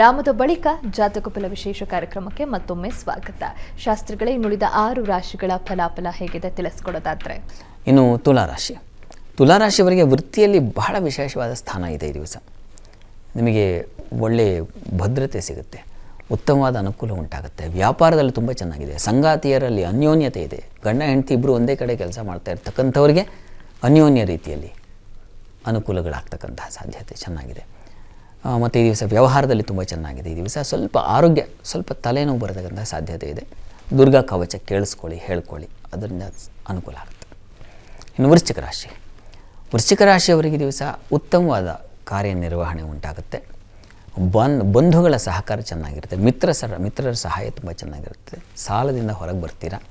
ರಾಮದ ಬಳಿಕ ಜಾತಕ ಫಲ ವಿಶೇಷ ಕಾರ್ಯಕ್ರಮಕ್ಕೆ ಮತ್ತೊಮ್ಮೆ ಸ್ವಾಗತ. ಶಾಸ್ತ್ರಿಗಳೇ, ಇನ್ನುಳಿದ ಆರು ರಾಶಿಗಳ ಫಲಾಫಲ ಹೇಗಿದೆ ತಿಳಿಸ್ಕೊಡೋದಾದ್ರೆ? ಇನ್ನು ತುಲಾರಾಶಿ ತುಲಾರಾಶಿಯವರಿಗೆ ವೃತ್ತಿಯಲ್ಲಿ ಬಹಳ ವಿಶೇಷವಾದ ಸ್ಥಾನ ಇದೆ ಈ ದಿವಸ. ನಿಮಗೆ ಒಳ್ಳೆಯ ಭದ್ರತೆ ಸಿಗುತ್ತೆ, ಉತ್ತಮವಾದ ಅನುಕೂಲ ಉಂಟಾಗುತ್ತೆ. ವ್ಯಾಪಾರದಲ್ಲಿ ತುಂಬ ಚೆನ್ನಾಗಿದೆ. ಸಂಗಾತಿಯರಲ್ಲಿ ಅನ್ಯೋನ್ಯತೆ ಇದೆ. ಗಂಡ, ಹೆಂಡತಿ ಇಬ್ಬರು ಒಂದೇ ಕಡೆ ಕೆಲಸ ಮಾಡ್ತಾ ಇರ್ತಕ್ಕಂಥವ್ರಿಗೆ ಅನ್ಯೋನ್ಯ ರೀತಿಯಲ್ಲಿ ಅನುಕೂಲಗಳಾಗ್ತಕ್ಕಂತಹ ಸಾಧ್ಯತೆ ಚೆನ್ನಾಗಿದೆ. ಮತ್ತು ಈ ದಿವಸ ವ್ಯವಹಾರದಲ್ಲಿ ತುಂಬ ಚೆನ್ನಾಗಿದೆ. ಈ ದಿವಸ ಸ್ವಲ್ಪ ಆರೋಗ್ಯ, ಸ್ವಲ್ಪ ತಲೆನೋವು ಬರತಕ್ಕಂಥ ಸಾಧ್ಯತೆ ಇದೆ. ದುರ್ಗಾ ಕವಚ ಕೇಳಿಸ್ಕೊಳ್ಳಿ, ಹೇಳ್ಕೊಳ್ಳಿ. ಅದರಿಂದ ಅನುಕೂಲ ಆಗುತ್ತೆ. ಇನ್ನು ವೃಶ್ಚಿಕ ರಾಶಿ. ವೃಶ್ಚಿಕ ರಾಶಿಯವರಿಗೆ ದಿವಸ ಉತ್ತಮವಾದ ಕಾರ್ಯನಿರ್ವಹಣೆ ಉಂಟಾಗುತ್ತೆ. ಬನ್, ಬಂಧುಗಳ ಸಹಕಾರ ಚೆನ್ನಾಗಿರುತ್ತೆ. ಮಿತ್ರ ಸರ, ಮಿತ್ರರ ಸಹಾಯ ತುಂಬ ಚೆನ್ನಾಗಿರುತ್ತೆ. ಸಾಲದಿಂದ ಹೊರಗೆ ಬರ್ತೀರಾ?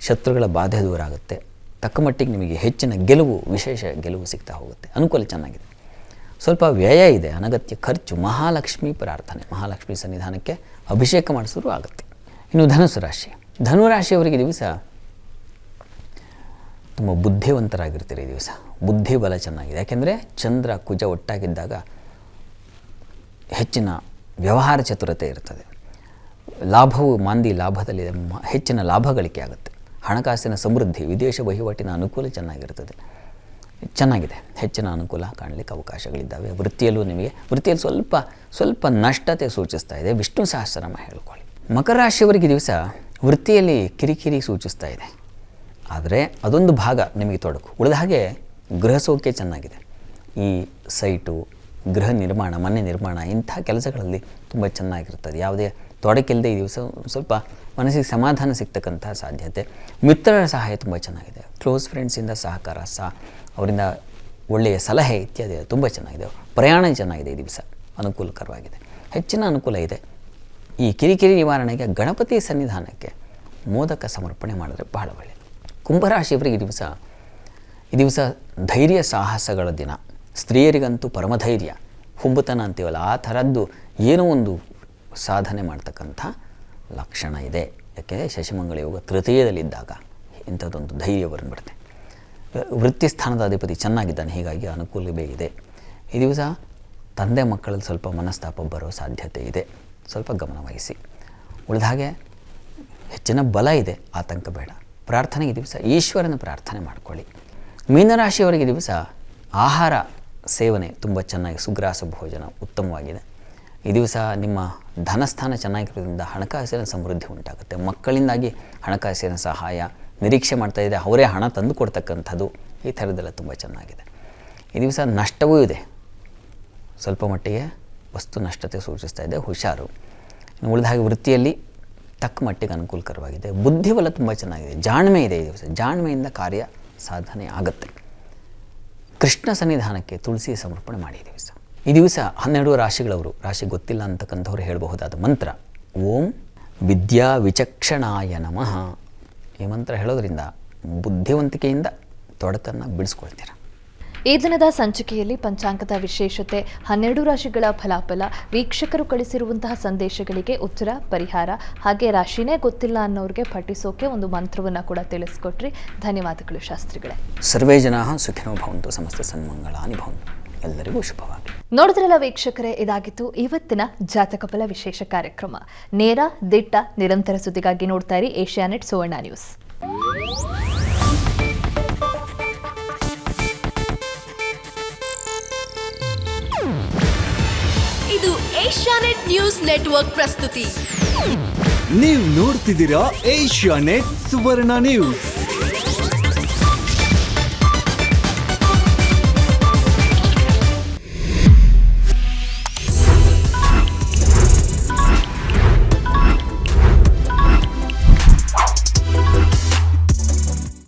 ಶತ್ರುಗಳ ಬಾಧೆ ದೂರ ಆಗುತ್ತೆ. ತಕ್ಕ ಮಟ್ಟಿಗೆ ನಿಮಗೆ ಹೆಚ್ಚಿನ ಗೆಲುವು, ವಿಶೇಷ ಗೆಲುವು ಸಿಗ್ತಾ ಹೋಗುತ್ತೆ. ಅನುಕೂಲ ಚೆನ್ನಾಗಿದೆ. ಸ್ವಲ್ಪ ವ್ಯಯ ಇದೆ, ಅನಗತ್ಯ. ಖರ್ಚು, ಮಹಾಲಕ್ಷ್ಮಿ ಪ್ರಾರ್ಥನೆ. ಮಹಾಲಕ್ಷ್ಮಿ ಸನ್ನಿಧಾನಕ್ಕೆ ಅಭಿಷೇಕ ಮಾಡಿಸಿದ್ರು ಆಗುತ್ತೆ. ಇನ್ನು ಧನುಸು ರಾಶಿ. ಧನುರಾಶಿಯವರಿಗೆ ದಿವಸ ತುಂಬ ಬುದ್ಧಿವಂತರಾಗಿರ್ತೀರಿ ಈ ದಿವಸ. ಬುದ್ಧಿ ಬಲ ಚೆನ್ನಾಗಿದೆ. ಯಾಕೆಂದರೆ ಚಂದ್ರ, ಕುಜ ಒಟ್ಟಾಗಿದ್ದಾಗ ಹೆಚ್ಚಿನ ವ್ಯವಹಾರ ಚತುರತೆ ಇರ್ತದೆ. ಲಾಭವು ಮಾಂದಿ ಲಾಭದಲ್ಲಿ ಹೆಚ್ಚಿನ ಲಾಭ ಗಳಿಕೆ ಆಗುತ್ತೆ. ಹಣಕಾಸಿನ ಸಮೃದ್ಧಿ, ವಿದೇಶ ವಹಿವಾಟಿನ ಅನುಕೂಲ ಚೆನ್ನಾಗಿರ್ತದೆ. ಚೆನ್ನಾಗಿದೆ. ಹೆಚ್ಚಿನ ಅನುಕೂಲ ಕಾಣಲಿಕ್ಕೆ ಅವಕಾಶಗಳಿದ್ದಾವೆ. ವೃತ್ತಿಯಲ್ಲೂ ನಿಮಗೆ, ವೃತ್ತಿಯಲ್ಲಿ ಸ್ವಲ್ಪ ಸ್ವಲ್ಪ ನಷ್ಟತೆ ಸೂಚಿಸ್ತಾ ಇದೆ. ವಿಷ್ಣು ಸಹಸ್ರನಾಮ ಹೇಳ್ಕೊಳ್ಳಿ. ಮಕರ ರಾಶಿಯವರಿಗೆ ದಿವಸ ವೃತ್ತಿಯಲ್ಲಿ ಕಿರಿಕಿರಿ ಸೂಚಿಸ್ತಾ ಇದೆ. ಆದರೆ ಅದೊಂದು ಭಾಗ ನಿಮಗೆ ತೊಡಕು. ಉಳಿದ ಹಾಗೆ ಗೃಹ ಸೌಖ್ಯ ಚೆನ್ನಾಗಿದೆ. ಈ ಸೈಟು, ಗೃಹ ನಿರ್ಮಾಣ, ಮನೆ ನಿರ್ಮಾಣ ಇಂಥ ಕೆಲಸಗಳಲ್ಲಿ ತುಂಬ ಚೆನ್ನಾಗಿರ್ತದೆ. ಯಾವುದೇ ತೊಡಕಿಲ್ಲದೆ ಈ ದಿವಸ ಸ್ವಲ್ಪ ಮನಸ್ಸಿಗೆ ಸಮಾಧಾನ ಸಿಗ್ತಕ್ಕಂಥ ಸಾಧ್ಯತೆ. ಮಿತ್ರರ ಸಹಾಯ ತುಂಬ ಚೆನ್ನಾಗಿದೆ. ಕ್ಲೋಸ್ ಫ್ರೆಂಡ್ಸಿಂದ ಸಹಕಾರ ಸಹ ಅವರಿಂದ ಒಳ್ಳೆಯ ಸಲಹೆ ಇತ್ಯಾದಿ ತುಂಬ ಚೆನ್ನಾಗಿದೆ. ಪ್ರಯಾಣ ಚೆನ್ನಾಗಿದೆ ಈ ದಿವಸ, ಅನುಕೂಲಕರವಾಗಿದೆ. ಹೆಚ್ಚಿನ ಅನುಕೂಲ ಇದೆ. ಈ ಕಿರಿಕಿರಿ ನಿವಾರಣೆಗೆ ಗಣಪತಿ ಸನ್ನಿಧಾನಕ್ಕೆ ಮೋದಕ ಸಮರ್ಪಣೆ ಮಾಡಿದ್ರೆ ಬಹಳ ಒಳ್ಳೆಯದು ಕುಂಭರಾಶಿಯವರಿಗೆ ಈ ದಿವಸ ಈ ದಿವಸ ಧೈರ್ಯ ಸಾಹಸಗಳ ದಿನ. ಸ್ತ್ರೀಯರಿಗಂತೂ ಪರಮಧೈರ್ಯ. ಹುಂಬತನ ಅಂತೀವಲ್ಲ, ಆ ಥರದ್ದು ಏನೋ ಒಂದು ಸಾಧನೆ ಮಾಡ್ತಕ್ಕಂಥ ಲಕ್ಷಣ ಇದೆ. ಯಾಕೆ? ಶಶಿಮಂಗಳ ಯೋಗ ತೃತೀಯದಲ್ಲಿದ್ದಾಗ ಇಂಥದ್ದೊಂದು ಧೈರ್ಯ ಬಂದ್ಬಿಡುತ್ತೆ ವೃತ್ತಿ ಸ್ಥಾನದ ಅಧಿಪತಿ ಚೆನ್ನಾಗಿದ್ದಾನೆ, ಹೀಗಾಗಿ ಅನುಕೂಲವೇ ಇದೆ. ಈ ದಿವಸ ತಂದೆ ಮಕ್ಕಳಲ್ಲಿ ಸ್ವಲ್ಪ ಮನಸ್ತಾಪ ಬರೋ ಸಾಧ್ಯತೆ ಇದೆ. ಸ್ವಲ್ಪ ಗಮನವಹಿಸಿ ಉಳಿದ ಹಾಗೆ ಹೆಚ್ಚಿನ ಬಲ ಇದೆ, ಆತಂಕ ಬೇಡ. ಪ್ರಾರ್ಥನೆ ಈ ದಿವಸ ಈಶ್ವರನ ಪ್ರಾರ್ಥನೆ ಮಾಡಿಕೊಳ್ಳಿ. ಮೀನರಾಶಿಯವರಿಗೆ ದಿವಸ ಆಹಾರ ಸೇವನೆ ತುಂಬ ಚೆನ್ನಾಗಿ, ಸುಗ್ರಾಸ ಭೋಜನ ಉತ್ತಮವಾಗಿದೆ. ಈ ದಿವಸ ನಿಮ್ಮ ಧನಸ್ಥಾನ ಚೆನ್ನಾಗಿರೋದ್ರಿಂದ ಹಣಕಾಸಿನ ಸಮೃದ್ಧಿ ಉಂಟಾಗುತ್ತೆ. ಮಕ್ಕಳಿಂದಾಗಿ ಹಣಕಾಸಿನ ಸಹಾಯ, ನಿರೀಕ್ಷೆ ಮಾಡ್ತಾ ಇದೆ. ಅವರೇ ಹಣ ತಂದು ಕೊಡ್ತಕ್ಕಂಥದ್ದು ಈ ಥರದ್ದೆಲ್ಲ ತುಂಬ ಚೆನ್ನಾಗಿದೆ. ಈ ದಿವಸ ನಷ್ಟವೂ ಇದೆ. ಸ್ವಲ್ಪ ಮಟ್ಟಿಗೆ ವಸ್ತು ನಷ್ಟತೆ ಸೂಚಿಸ್ತಾ ಇದೆ. ಹುಷಾರು. ಉಳಿದ ಹಾಗೆ ವೃತ್ತಿಯಲ್ಲಿ ತಕ್ಕ ಮಟ್ಟಿಗೆ ಅನುಕೂಲಕರವಾಗಿದೆ. ಬುದ್ಧಿಬಲ ತುಂಬ ಚೆನ್ನಾಗಿದೆ. ಜಾಣ್ಮೆ ಇದೆ ಈ ದಿವಸ. ಜಾಣ್ಮೆಯಿಂದ ಕಾರ್ಯ ಸಾಧನೆ ಆಗುತ್ತೆ. ಕೃಷ್ಣ ಸನ್ನಿಧಾನಕ್ಕೆ ತುಳಸಿ ಸಮರ್ಪಣೆ ಮಾಡಿ ದಿವಸ. ಈ ದಿವಸ ಹನ್ನೆರಡು ರಾಶಿಗಳವರು ರಾಶಿ ಗೊತ್ತಿಲ್ಲ ಅಂತಕ್ಕಂಥವ್ರು ಹೇಳಬಹುದಾದ ಮಂತ್ರ ಓಂ ವಿದ್ಯಾ ವಿಚಕ್ಷಣಾಯ ನಮಃ. ಈ ಮಂತ್ರ ಹೇಳೋದ್ರಿಂದ ಬುದ್ಧಿವಂತಿಕೆಯಿಂದ ತೊಡಕನ್ನು ಬಿಡಿಸ್ಕೊಳ್ತೀರ. ಈ ದಿನದ ಸಂಚಿಕೆಯಲ್ಲಿ ಪಂಚಾಂಗದ ವಿಶೇಷತೆ ಹನ್ನೆರಡು ರಾಶಿಗಳ ಫಲಾಫಲ ವೀಕ್ಷಕರು ಕಳಿಸಿರುವಂತಹ ಸಂದೇಶಗಳಿಗೆ ಉತ್ತರ ಪರಿಹಾರ ಹಾಗೆ ರಾಶಿನೇ ಗೊತ್ತಿಲ್ಲ ಅನ್ನೋರಿಗೆ ಪಠಿಸೋಕೆ ಒಂದು ಮಂತ್ರವನ್ನು ಕೂಡ ತಿಳಿಸ್ಕೊಟ್ರಿ. ಧನ್ಯವಾದಗಳು ಶಾಸ್ತ್ರಿಗಳೇ. ಸರ್ವೇ ಜನ ಸುಖಿನೋ ಭವಂತು ಸಮಸ್ತ ಸನ್ಮಂಗಳಾನಿ ಭವಂತು. ಎಲ್ಲರಿಗೂ ಶುಭವಾಗಲಿ. ನೋಡಿದ್ರಲ್ಲ ವೀಕ್ಷಕರೇ ಇದಾಗಿತ್ತು ಇವತ್ತಿನ ಜಾತಕ ಫಲ ವಿಶೇಷ ಕಾರ್ಯಕ್ರಮ. ನೇರ ದಿಟ್ಟ ನಿರಂತರ ಸುದ್ದಿಗಾಗಿ ನೋಡ್ತಾ ಇರಿ ಏಷ್ಯಾನೆಟ್ ಸುವರ್ಣ ನ್ಯೂಸ್. ಇದು ಏಷ್ಯಾನೆಟ್ ನ್ಯೂಸ್ ನೆಟ್ವರ್ಕ್ ಪ್ರಸ್ತುತಿ. ನೀವು ನೋಡ್ತಿದ್ದೀರಾ ಏಷ್ಯಾ ನೆಟ್ ಸುವರ್ಣ ನ್ಯೂಸ್.